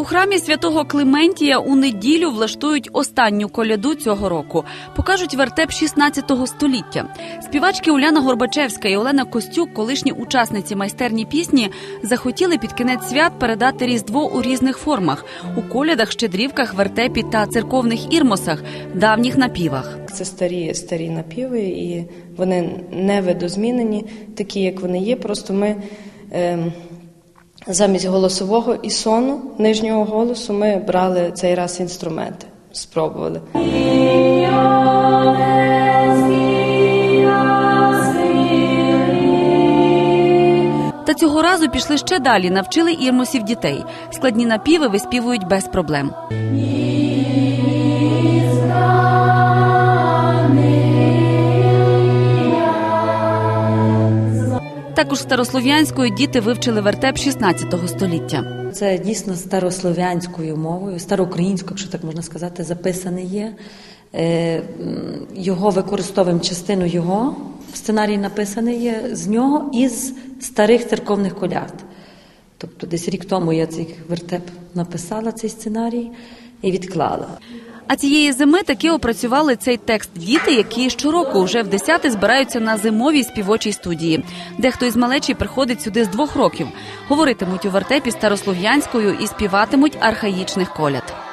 У храмі святого Клементія у неділю влаштують останню коляду цього року. Покажуть вертеп 16 століття. Співачки Уляна Горбачевська і Олена Костюк, колишні учасниці майстерні пісні, захотіли під кінець свят передати різдво у різних формах у колядах, щедрівках, вертепі та церковних ірмосах, давніх напівах. Це старі старі напіви, і вони не видозмінені, такі як вони є. Просто ми ем, замість голосового і сону нижнього голосу ми брали цей раз інструменти, спробували. Та цього разу пішли ще далі, навчили ірмосів дітей. Складні напіви виспівують без проблем. Також старослов'янською діти вивчили вертеп 16 століття. Це дійсно старослов'янською мовою, староукраїнською, якщо так можна сказати, записане є. Е, Його використовуємо частину його в сценарії написаний є з нього із старих церковних коляд. Тобто десь рік тому я цей вертеп написала цей сценарій і відклала. А цієї зими таки опрацювали цей текст діти, які щороку вже в десяти збираються на зимовій співочій студії. Дехто із малечі приходить сюди з двох років. Говоритимуть у вертепі старослов'янською і співатимуть архаїчних коляд.